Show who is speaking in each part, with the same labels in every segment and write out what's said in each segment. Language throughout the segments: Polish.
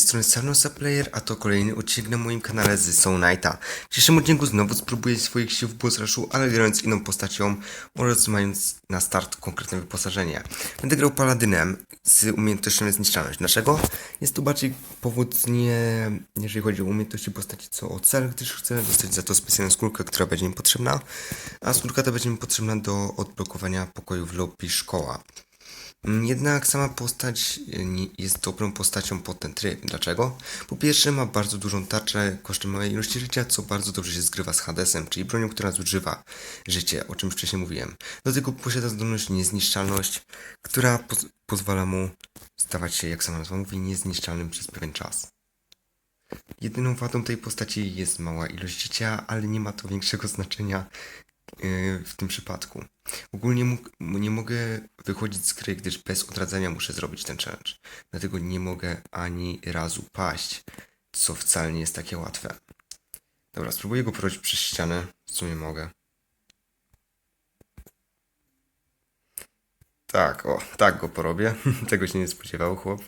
Speaker 1: tej strony Sarnosa Player, a to kolejny odcinek na moim kanale z Soul Knighta. W dzisiejszym odcinku znowu spróbuję swoich sił w boss ale grając inną postacią oraz mając na start konkretne wyposażenie. Będę grał Paladynem z umiejętnością niezniszczalność. Dlaczego? Jest to bardziej powód jeżeli chodzi o umiejętności postaci, co o cel, gdyż chcę dostać za to specjalną skórkę, która będzie mi potrzebna, a skórka ta będzie mi potrzebna do odblokowania pokoju w lobby szkoła. Mm, Jednak sama postać y, jest dobrą postacią pod ten tryb. Dlaczego? Po pierwsze ma bardzo dużą tarczę kosztem małej ilości życia, co bardzo dobrze się zgrywa z Hadesem, czyli bronią, która zużywa życie, o czym wcześniej mówiłem. Do tego posiada zdolność niezniszczalność, która poz- pozwala mu stawać się, jak sama nazwa mówi, niezniszczalnym przez pewien czas. Jedyną wadą tej postaci jest mała ilość życia, ale nie ma to większego znaczenia w tym przypadku. Ogólnie nie mogę wychodzić z gry, gdyż bez odradzania muszę zrobić ten challenge. Dlatego nie mogę ani razu paść, co wcale nie jest takie łatwe. Dobra, spróbuję go prowadzić przez ścianę. W sumie mogę. Tak, o, tak go porobię. Tego się nie spodziewał chłop.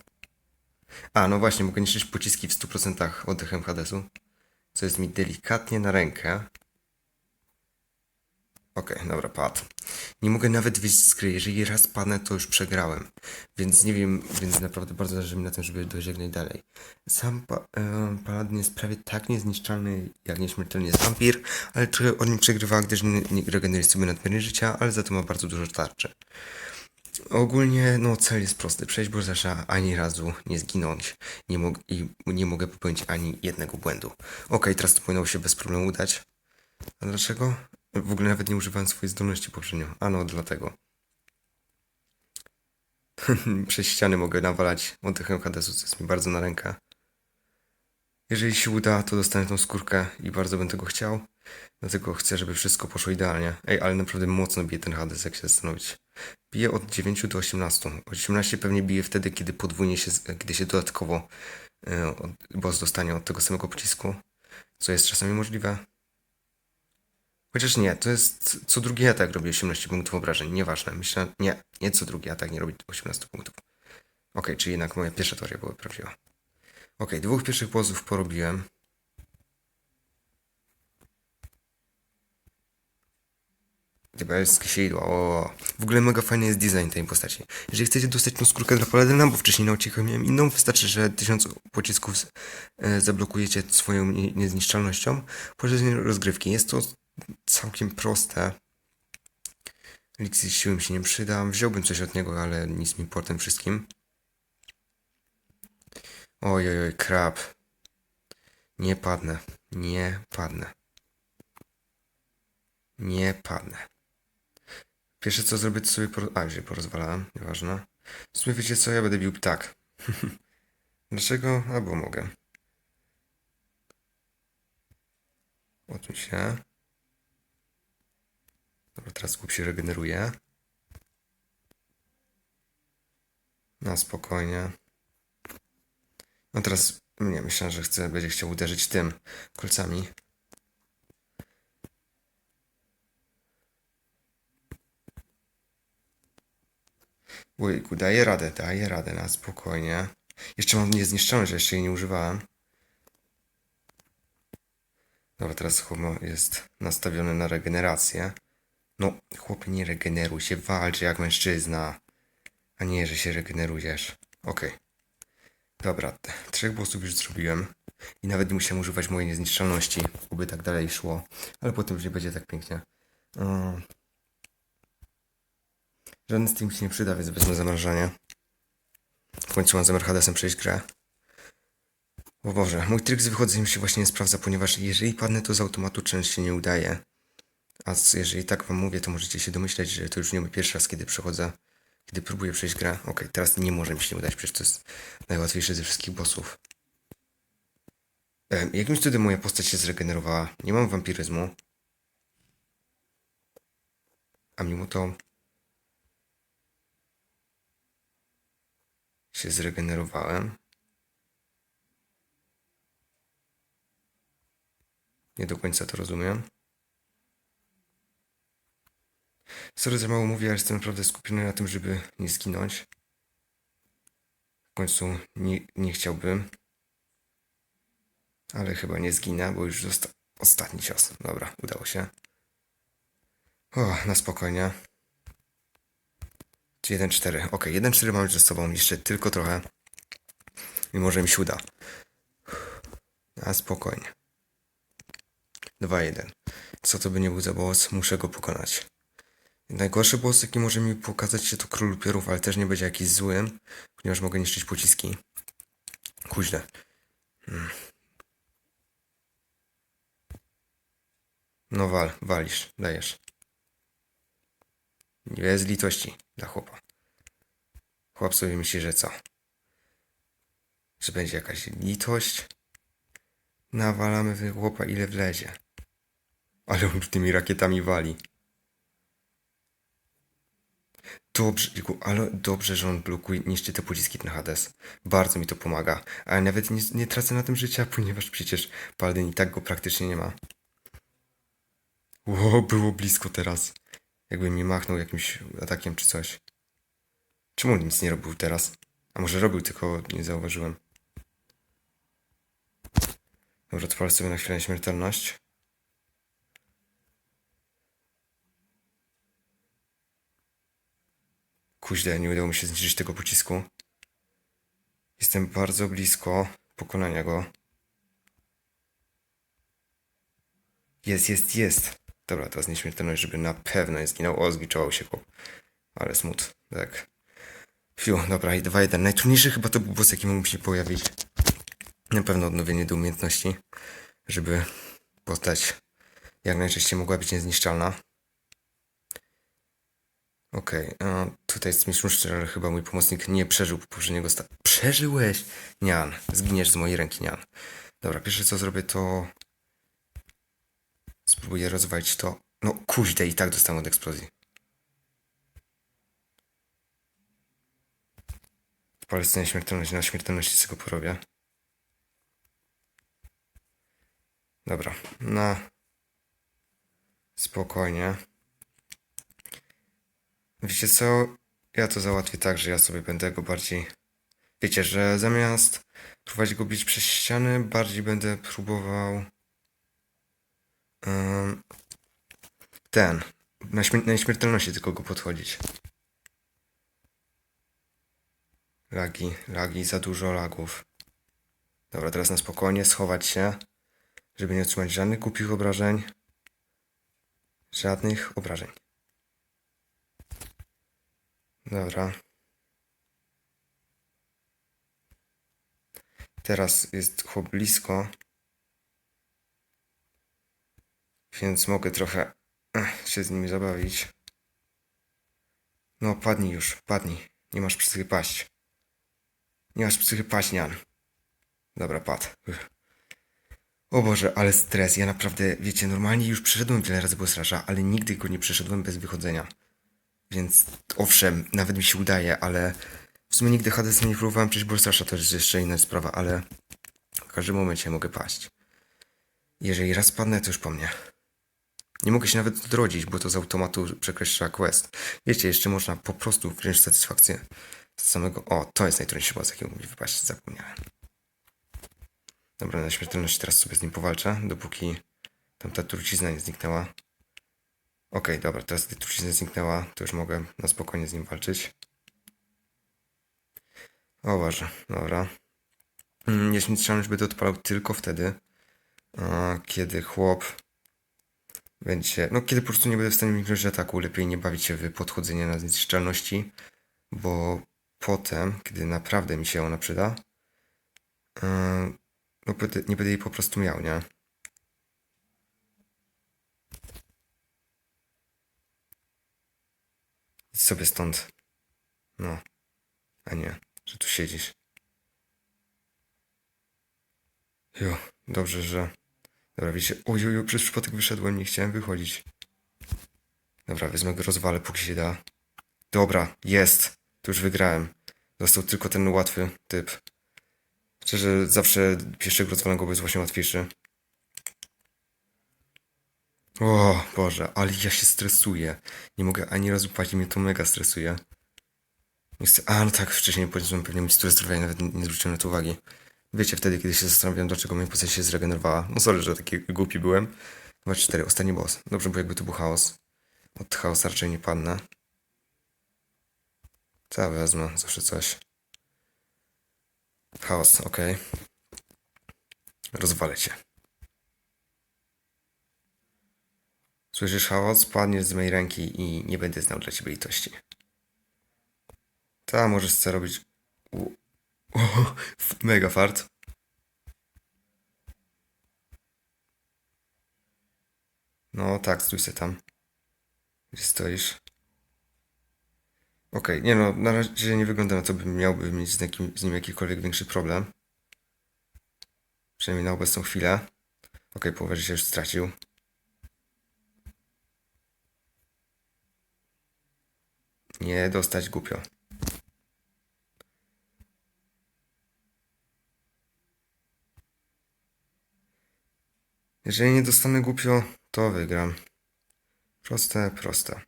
Speaker 1: A, no właśnie, mogę niszczyć pociski w 100% oddechem Hadesu. Co jest mi delikatnie na rękę. Okej, dobra, padł. Nie mogę nawet wyjść z gry. Jeżeli raz padnę, to już przegrałem. Więc nie wiem, więc naprawdę bardzo zależy mi na tym, żeby dojść jak najdalej. Sam pa, e, Paladin jest prawie tak niezniszczalny, jak nieśmiertelny jest wampir, ale trochę od nim przegrywa, gdyż nie, nie regeneruje sobie nadmiernie życia, ale za to ma bardzo dużo tarczy. Ogólnie, no, cel jest prosty. Przejść Borzesza, ani razu nie zginąć. Nie mog- I nie mogę popełnić ani jednego błędu. Okej, teraz to powinno się bez problemu udać. A dlaczego? W ogóle nawet nie używałem swojej zdolności poprzednio. A no, dlatego. Przez ściany mogę nawalać oddechem Hadesu, co jest mi bardzo na rękę. Jeżeli się uda, to dostanę tą skórkę i bardzo bym tego chciał. Dlatego chcę, żeby wszystko poszło idealnie. Ej, ale naprawdę mocno bije ten Hades, jak się zastanowić. Bije od 9 do 18. 18 pewnie bije wtedy, kiedy podwójnie się, kiedy się dodatkowo e, boss dostanie od tego samego pocisku. Co jest czasami możliwe. Chociaż nie, to jest co drugi atak robi 18 punktów obrażeń, nieważne. Myślę, nie, nie co drugi atak nie robi 18 punktów. Okej, czyli jednak moja pierwsza teoria była prawdziwa. Okej, dwóch pierwszych bossów porobiłem. Diabelskie sidła, o. W ogóle mega fajny jest design tej postaci. Jeżeli chcecie dostać tą skórkę dla Paladyna, bo wcześniej na odcinku miałem inną, wystarczy, że tysiąc pocisków z- e, zablokujecie swoją nie- niezniszczalnością podczas rozgrywki. Jest to całkiem proste. Eliksir siły mi się nie przyda. Wziąłbym coś od niego, ale nic mi po tym wszystkim. Oj, oj, krab. Nie padnę. Nie padnę. Nie padnę. Pierwsze co zrobię, to sobie poro... A, je porozwalałem, nieważne. W sumie wiecie co, ja będę bił ptak. Dlaczego? Albo mogę. Odsuń się. Dobra, teraz kup się regeneruje. Na spokojnie. No teraz, nie, myślałem, że chce, będzie chciał uderzyć tym kolcami. Ujku, daję radę, daję radę, na spokojnie. Jeszcze mam niezniszczalność, że jeszcze jej nie używałem. Dobra, teraz chłopo jest nastawiony na regenerację. No, chłopie, nie regeneruj się, walcz jak mężczyzna. A nie, że się regenerujesz. Okej. Dobra, t- trzech bossów już zrobiłem. I nawet nie musiałem używać mojej niezniszczalności, by tak dalej szło. Ale potem już nie będzie tak pięknie. Mm. Żaden z tym się nie przyda, więc wezmę zamrażanie. W końcu mam zamiar Hadesem przejść grę. O Boże, mój tryk z wychodzeniem się właśnie nie sprawdza, ponieważ jeżeli padnę, to z automatu część się nie udaje. A jeżeli tak wam mówię, to możecie się domyśleć, że to już nie pierwszy raz, kiedy przechodzę, kiedy próbuję przejść grę. Okej, teraz nie może mi się nie udać, przecież to jest najłatwiejszy ze wszystkich bossów. Em, jakimś cudem moja postać się zregenerowała. Nie mam wampiryzmu. A mimo to się zregenerowałem. Nie do końca to rozumiem. Sorry, za mało mówię, ale jestem naprawdę skupiony na tym, żeby nie zginąć. W końcu nie, nie chciałbym. Ale chyba nie zginę, bo już został ostatni cios. Dobra, udało się. O, na spokojnie. 1-4. Ok, 1-4 mam ze sobą. Jeszcze tylko trochę. I może mi się uda. Na spokojnie. 2-1. Co to by nie był za boss, muszę go pokonać. Najgorszy boss, jaki może mi pokazać się to król pierów, ale też nie będzie jakiś zły, ponieważ mogę niszczyć pociski. Kuźle. Hmm. No wal, walisz, dajesz. Bez litości dla chłopa. Chłop sobie myśli, że co? Że będzie jakaś litość? Nawalamy chłopa ile wlezie. Ale on tymi rakietami wali. Dobrze, ale dobrze, że on blokuje, niszczy te pociski na Hades. Bardzo mi to pomaga. Ale nawet nie, nie tracę na tym życia, ponieważ przecież Paladin i tak go praktycznie nie ma. Ło, było blisko teraz. Jakby mi machnął jakimś atakiem czy coś. Czemu on nic nie robił teraz? A może robił, tylko nie zauważyłem. Dobra, odpalę sobie na chwilę śmiertelność. Kuźle, nie udało mi się zniszczyć tego pocisku. Jestem bardzo blisko pokonania go. Jest, jest, jest. Dobra, teraz nieśmiertelność, żeby na pewno nie zginął. O, zgliczował się chłop. Ale smut, tak. Fiu, dobra, i 2-1. Najtrudniejszy chyba to był boss, jaki mógł się pojawić. Na pewno odnowienie do umiejętności, żeby postać jak najczęściej mogła być niezniszczalna. Okej, a tutaj jest mistrz szczerze, ale chyba mój pomocnik nie przeżył poprzedniego sta... Przeżyłeś! Nian, zginiesz z mojej ręki, Nian. Dobra, pierwsze co zrobię to... Spróbuję rozwalić to... No kuźde, i tak dostałem od eksplozji. Palę scenę śmiertelności, na śmiertelności sobie go porobię. Dobra, na... Spokojnie. Wiecie co? Ja to załatwię tak, że ja sobie będę go bardziej. Wiecie, że zamiast próbować go bić przez ściany, bardziej będę próbował. em, ten. Na, śmier- na śmiertelności tylko go podchodzić. Lagi, lagi, za dużo lagów. Dobra, teraz na spokojnie schować się, żeby nie otrzymać żadnych głupich obrażeń. Żadnych obrażeń. Dobra. Teraz jest chłop blisko. Więc mogę trochę się z nimi zabawić. No, padnij już, padnij. Nie masz psychy paść. Nie masz psychy paść, Nian. Dobra. Uff. O Boże, ale stres. Ja naprawdę, wiecie, normalnie już przeszedłem wiele razy bossrasza, ale nigdy go nie przeszedłem bez wychodzenia. Więc owszem, nawet mi się udaje, ale w sumie nigdy Hades nie próbowałem przejść bossrasza, to jest jeszcze inna sprawa, ale w każdym momencie mogę paść. Jeżeli raz padnę, to już po mnie. Nie mogę się nawet odrodzić, bo to z automatu przekreśla quest. Wiecie, jeszcze można po prostu wziąć satysfakcję z samego... O, to jest najtrudniejszy boss, jaki mógł wypaść, zapomniałem. Dobra, na śmiertelności teraz sobie z nim powalczę, dopóki tamta trucizna nie zniknęła. Okej, dobra, teraz gdy trucizna zniknęła, to już mogę na spokojnie z nim walczyć. O Boże, dobra. Mm, Nieśmiertelność będę odpalał tylko wtedy, kiedy chłop będzie... No, kiedy po prostu nie będę w stanie uniknąć ataku, lepiej nie bawić się w podchodzenie na zniszczalności, bo potem, kiedy naprawdę mi się ona przyda, yy, no, nie będę jej po prostu miał, nie? Idź sobie stąd. No. A nie, że tu siedzisz. Jo, dobrze, że... Dobra, wiecie... Ojojo, przez przypadek wyszedłem, nie chciałem wychodzić. Dobra, wezmę go, rozwalę, póki się da. Dobra, jest. Tu już wygrałem. Został tylko ten łatwy typ. Szczerze, zawsze pierwszego rozwalonego jest właśnie łatwiejszy. O Boże, ale ja się stresuję. Nie mogę ani razu paść, mnie to mega stresuje. Nie. A, no tak, wcześniej powiedziałem pewnie mi stres zdrowia, nawet nie, zwróciłem na to uwagi. Wiecie, wtedy, kiedy się zastanawiałem, dlaczego moja postać się zregenerowała. No sorry, że taki głupi byłem. 2-4, ostatni boss. Dobrze, bo jakby to był chaos. Od chaosa raczej nie padnę. Co ja wezmę? Zawsze coś. Chaos, okej. Rozwalę cię. Słyszysz chaos? Padniesz z mojej ręki i nie będę znał dla ciebie litości. Ta, możesz co robić. U- mega fart. No tak, stój se tam. Gdzie stoisz? Okej, nie no, na razie nie wygląda na to, bym miałby mieć z, jakim, z nim jakikolwiek większy problem. Przynajmniej na obecną chwilę. Okej, połowę życia już stracił. Nie dostać głupio. Jeżeli nie dostanę głupio, to wygram. Proste, proste.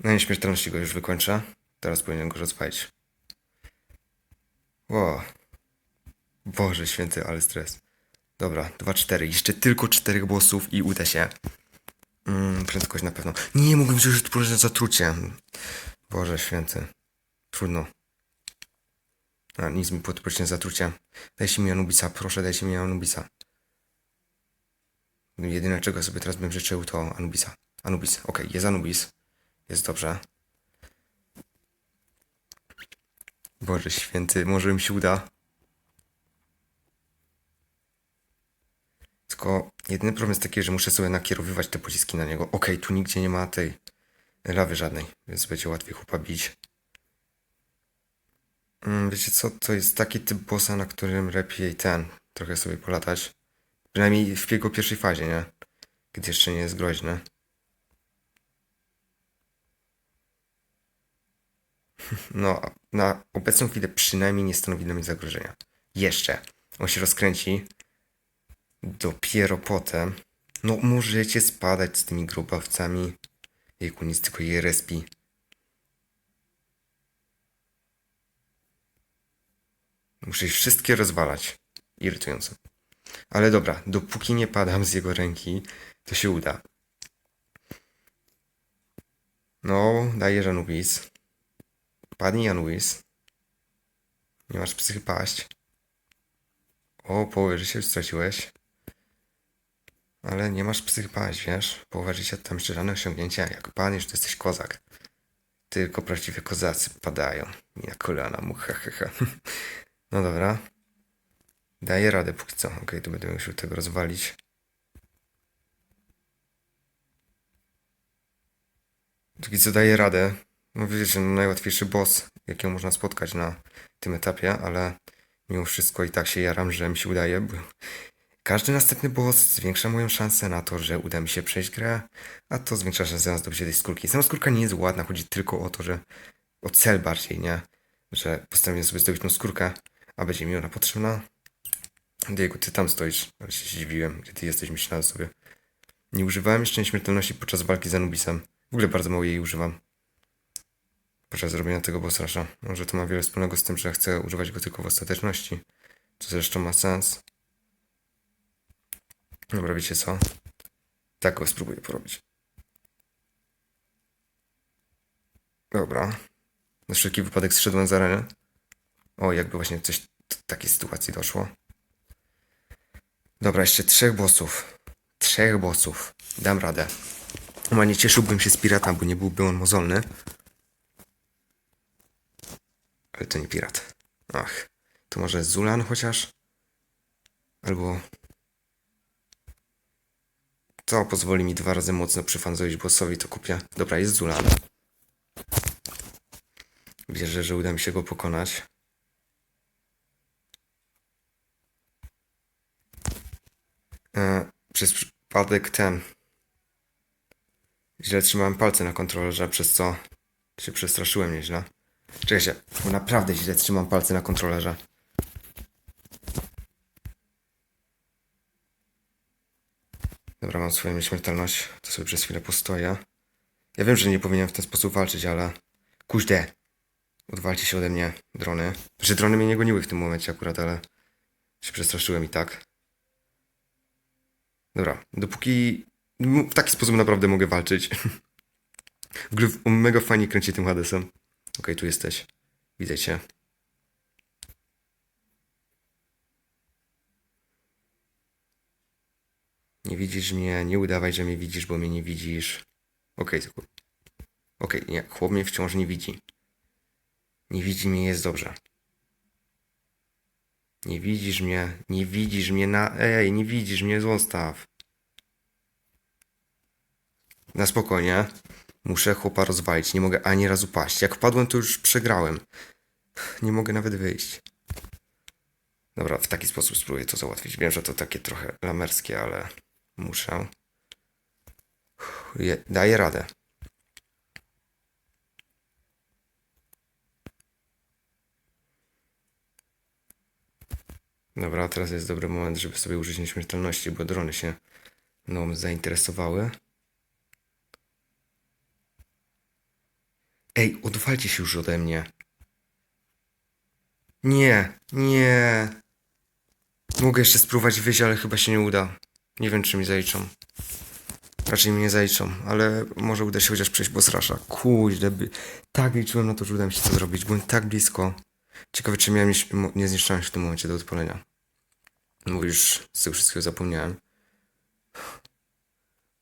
Speaker 1: Na nieśmiertelności go już wykończę. Teraz powinien go rozwalić. Ło. Boże święty, ale stres. Dobra, 2-4. Jeszcze tylko 4 bossów i uda się. Mm, prędkość na pewno. Nie, mógłbym wziąć położenie zatrucie. Boże święty. Trudno. A, nic mi podpocznie zatrucie. Dajcie mi Anubisa, proszę, dajcie mi Anubisa. Jedyne czego sobie teraz bym życzył to Anubisa. Anubis, okej, jest Anubis. Jest dobrze. Boże święty, może mi się uda. Tylko jedyny problem jest taki, że muszę sobie nakierowywać te pociski na niego. Okej, tu nigdzie nie ma tej lawy żadnej, więc będzie łatwiej chłopa bić. Mm, Wiecie co, to jest taki typ bossa, na którym lepiej ten, trochę sobie polatać. Przynajmniej w jego pierwszej fazie, nie? Kiedy jeszcze nie jest groźny. No, na obecną chwilę przynajmniej nie stanowi dla mnie zagrożenia. Jeszcze. On się rozkręci. Dopiero potem. No, możecie spadać z tymi grubawcami. Jejku, nic tylko je respi. Muszę ich wszystkie rozwalać. Irytujące. Ale dobra, dopóki nie padam z jego ręki, to się uda. No, dajesz Anubis. Padnij Anubis. Nie masz psychy paść. O, połowę życia straciłeś. Ale nie masz psychy paść, wiesz? Połowa życia to tam jeszcze żadne osiągnięcia. Jak padniesz, to jesteś kozak. Tylko prawdziwie kozacy padają. Mi na kolana, mu ha, ha, ha. No dobra. Daję radę póki co. Okej, tu będę musiał tego rozwalić. Póki co daję radę. No wiecie, no najłatwiejszy boss, jakiego można spotkać na tym etapie, ale mimo wszystko i tak się jaram, że mi się udaje. Bo każdy następny boss zwiększa moją szansę na to, że uda mi się przejść grę, a to zwiększa szansę na zdobycie tej skórki. Sama skórka nie jest ładna, chodzi tylko o to, że o cel bardziej, nie? Że postanowiłem sobie zdobyć tą skórkę, a będzie mi ona potrzebna. Diego, ty tam stoisz, ale się zdziwiłem, gdzie ty jesteś, myślałem sobie. Nie używałem jeszcze nieśmiertelności podczas walki z Anubisem. W ogóle bardzo mało jej używam. Podczas zrobienia tego bossrasza. Może to ma wiele wspólnego z tym, że chcę używać go tylko w ostateczności. Co zresztą ma sens. Dobra, wiecie co? Tak spróbuję porobić. Dobra. Na wszelki wypadek zszedłem z areny. O, jakby właśnie coś do takiej sytuacji doszło. Dobra, jeszcze trzech bossów. Trzech bossów. Dam radę. No nie cieszyłbym się z pirata, bo nie byłby on mozolny. Ale to nie pirat. Ach, to może Zulan chociaż? Albo... To pozwoli mi dwa razy mocno przyfanzować bossowi, to kupię. Dobra, jest Zulan. Wierzę, że uda mi się go pokonać. E, przez przypadek ten. Źle trzymałem palce na kontrolerze, przez co się przestraszyłem nieźle. Czekajcie, bo naprawdę źle trzymam palce na kontrolerze. Dobra, mam swoją nieśmiertelność. To sobie przez chwilę postoję. Ja wiem, że nie powinienem w ten sposób walczyć, ale... Kuźde. Odwalcie się ode mnie, drony. Że drony mnie nie goniły w tym momencie akurat, ale się przestraszyłem i tak. Dobra, dopóki w taki sposób naprawdę mogę walczyć. W ogóle mega fajnie kręci tym Hadesem. Okej, tu jesteś. Widzę cię. Nie widzisz mnie, nie udawaj, że mnie widzisz, bo mnie nie widzisz. Okej, okay, Okej, nie, chłop mnie wciąż nie widzi. Nie widzi mnie, jest dobrze. Nie widzisz mnie, nie widzisz mnie na... Ej, nie widzisz mnie, zostaw. Na spokojnie. Muszę chłopa rozwalić, nie mogę ani razu paść. Jak wpadłem, to już przegrałem. Nie mogę nawet wyjść. Dobra, w taki sposób spróbuję to załatwić. Wiem, że to takie trochę lamerskie, ale muszę. Je, daję radę. Dobra, teraz jest dobry moment, żeby sobie użyć nieśmiertelności, bo drony się mną zainteresowały. Ej, odwalcie się już ode mnie. Nie, nie. Mogę jeszcze spróbować wyjść, ale chyba się nie uda. Nie wiem, czy mi zaliczą. Raczej mi nie zaliczą, ale może uda się chociaż przejść boss rusha. Kuźle, by... tak liczyłem na to, że uda mi się to zrobić. Byłem tak blisko. Ciekawe, czy miałem mo- niezniszczalność w tym momencie do odpalenia. Już z tego wszystkiego zapomniałem.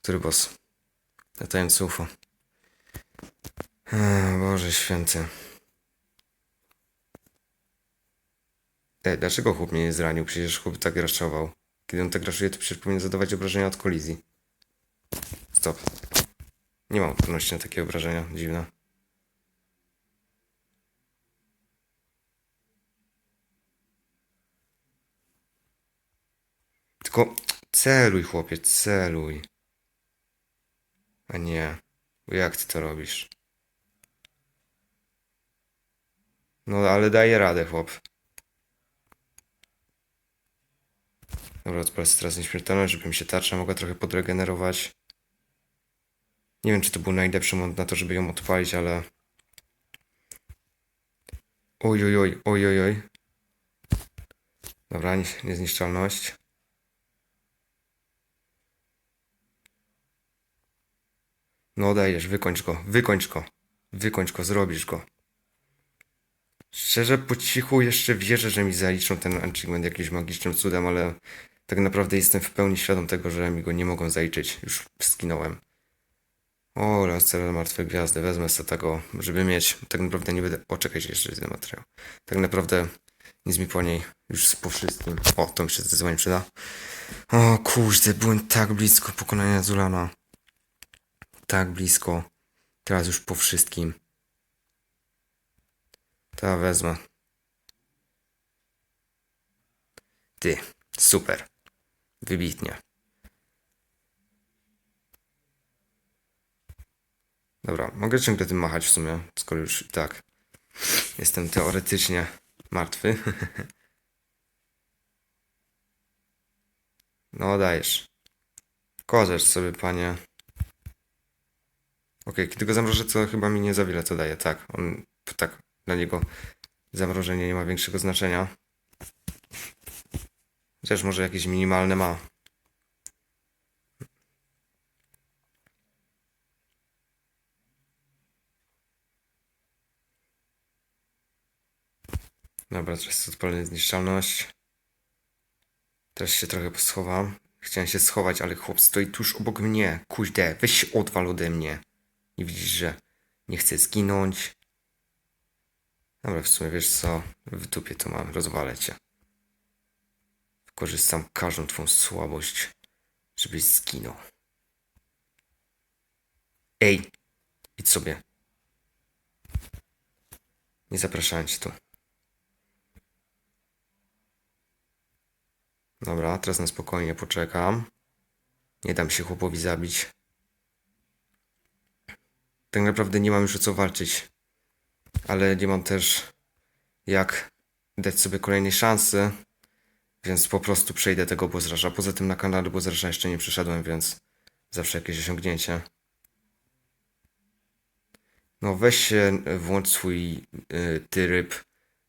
Speaker 1: Który boss? Latający UFO. Ech, Boże święty. Ej, dlaczego chłop mnie nie zranił? Przecież chłop tak raszował. Kiedy on tak raszuje, to przecież powinien zadawać obrażenia od kolizji. Stop. Nie mam odporności na takie obrażenia. Dziwne. Tylko celuj, chłopie, celuj. A nie. Bo Jak ty to robisz? No, ale daje radę, chłop. Dobra, odpalę teraz nieśmiertelność, żeby mi się tarcza mogła trochę podregenerować. Nie wiem, czy to był najlepszy moment na to, żeby ją odpalić, ale... Oj, oj, oj, oj, oj, oj. Dobra, nie- niezniszczalność. No dajesz, wykończ go, wykończ go. Wykończ go, zrobisz go. Szczerze, po cichu jeszcze wierzę, że mi zaliczą ten achievement jakimś magicznym cudem, ale tak naprawdę jestem w pełni świadom tego, że mi go nie mogą zaliczyć. Już skinąłem. O, Lancer Martwe Gwiazdy, wezmę sobie tego, żeby mieć. Tak naprawdę nie będę... O, czekajcie, jeszcze jeden materiał. Tak naprawdę nic mi po niej, już po wszystkim. O, to mi się zdecydowanie przyda. O, kurde, byłem tak blisko pokonania Zulana. Tak blisko. Teraz już po wszystkim. Ta wezmę. Ty, super. Wybitnie. Dobra, mogę ciągle tym machać w sumie, skoro już i tak jestem teoretycznie martwy. no dajesz. Korzesz sobie, panie. Okej, kiedy go zamrożę, to chyba mi nie za wiele to daje. Tak, on, tak, dla niego zamrożenie nie ma większego znaczenia. Chociaż może jakieś minimalne ma. Dobra, teraz odpalę zniszczalność. Teraz się trochę schowam. Chciałem się schować, ale chłop stoi tuż obok mnie. Kuźde, weź się odwal ode mnie. Nie widzisz, że nie chcę zginąć. Dobra, w sumie wiesz co? W dupie to mam, rozwalę cię. Wykorzystam każdą twą słabość, żebyś zginął. Ej! Idź sobie. Nie zapraszałem cię tu. Dobra, teraz na spokojnie poczekam. Nie dam się chłopowi zabić. Tak naprawdę nie mam już o co walczyć. Ale nie mam też jak dać sobie kolejnej szansy. Więc po prostu przejdę tego Bozrasza. Poza tym na kanale Bozrasza jeszcze nie przyszedłem, więc zawsze jakieś osiągnięcie. No weź się, włącz swój y,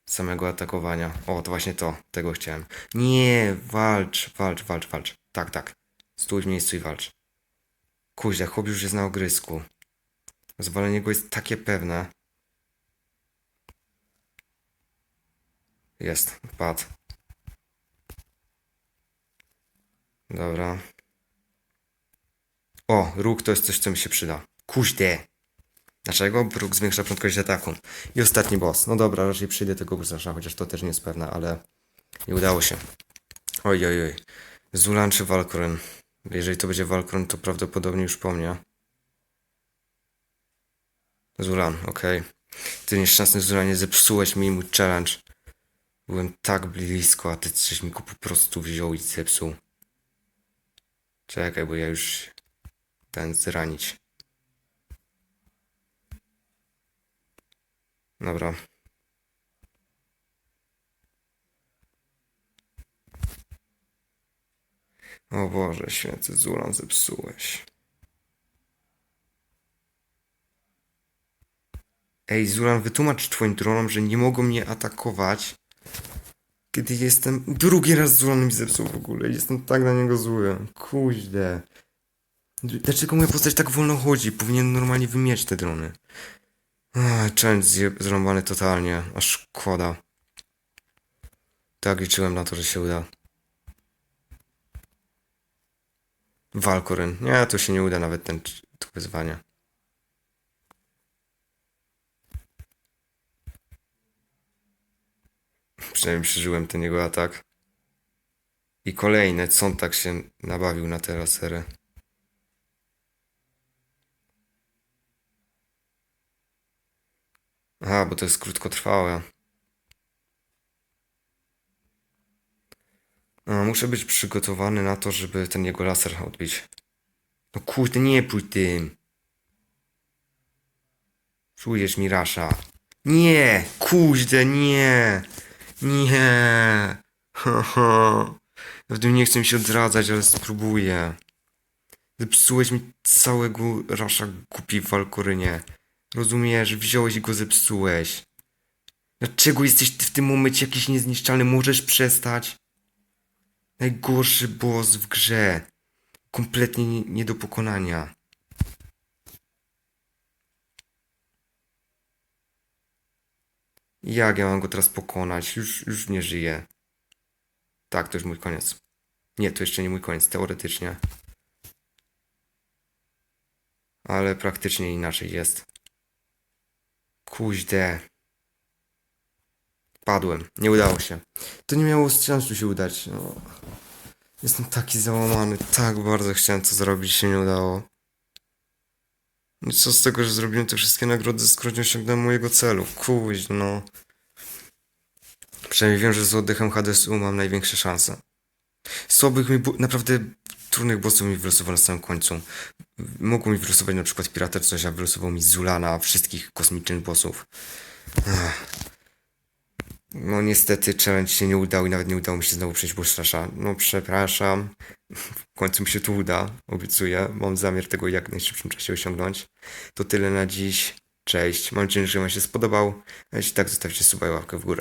Speaker 1: samego atakowania. O, to właśnie to. Tego chciałem. Nie, walcz, walcz, walcz, walcz. Tak, tak. Stój w miejscu i walcz. Kuźle, chłop już jest na ogrysku. Zwalenie go jest takie pewne. Jest, padł. Dobra. O, róg to jest coś, co mi się przyda. Kuźde. Dlaczego? Róg zwiększa prędkość ataku. I ostatni boss. No dobra, raczej przyjdę tego gusarza, chociaż to też nie jest pewne, ale nie udało się. Oj, oj, oj. Zulan czy Valkoren? Jeżeli to będzie Valkoren, to prawdopodobnie już po mnie. Zulan, okej. Ty nieszczęsny Zulanie, zepsułeś mi mój challenge. Byłem tak blisko, a ty coś mi go po prostu wziął i zepsuł. Czekaj, bo ja już ten zranić. Dobra. O Boże, święty Zulan zepsułeś. Ej, Zulan, wytłumacz twoim dronom, że nie mogą mnie atakować, kiedy jestem... Drugi raz Zulan mi zepsuł w ogóle. Jestem tak na niego zły. Kuźle. Dlaczego moja postać tak wolno chodzi? Powinien normalnie wymieć te drony. Zje- zrąbany totalnie. Aż szkoda. Tak liczyłem na to, że się uda. Walkoryn. Nie, to się nie uda nawet ten, to wyzwanie. Przynajmniej przeżyłem ten jego atak. I kolejne, co tak się nabawił na te lasery. Aha, bo to jest krótkotrwałe. A, muszę być przygotowany na to, żeby ten jego laser odbić. No kurde, nie pójdź tym. Czujesz mi rasza. Nie, kuźde, nie. Nie. Haha. Naprawdę nie chcę mi się odradzać, ale spróbuję. Zepsułeś mi całego rasza głupi Walkorynie. Rozumiesz, wziąłeś i go zepsułeś. Dlaczego jesteś ty w tym momencie jakiś niezniszczalny? Możesz przestać? Najgorszy boss w grze. Kompletnie nie, nie do pokonania. Jak ja mam go teraz pokonać? Już, już nie żyje. Tak, to już mój koniec. Nie, to jeszcze nie mój koniec, teoretycznie. Ale praktycznie inaczej jest. Kuźde. Padłem. Nie udało się. To nie miało sensu się udać. No. Jestem taki załamany. Tak bardzo chciałem to zrobić, się nie udało. Co z tego, że zrobiłem te wszystkie nagrody, skoro nie osiągnąłem mojego celu? Kuź, no. Przynajmniej wiem, że z oddechem Hadesu mam największe szanse. Słabych mi, naprawdę trudnych bossów mi wylosował na samym końcu. Mogło mi wylosować na przykład coś, a wylosował mi Zulana, wszystkich kosmicznych bossów. Ech. No niestety challenge się nie udał i nawet nie udało mi się znowu przejść Bushtrasha. No przepraszam. W końcu mi się to uda, obiecuję. Mam zamiar tego jak w najszybszym czasie osiągnąć. To tyle na dziś. Cześć. Mam nadzieję, że Wam się spodobał. Jeśli tak, zostawcie suba i łapkę w górę.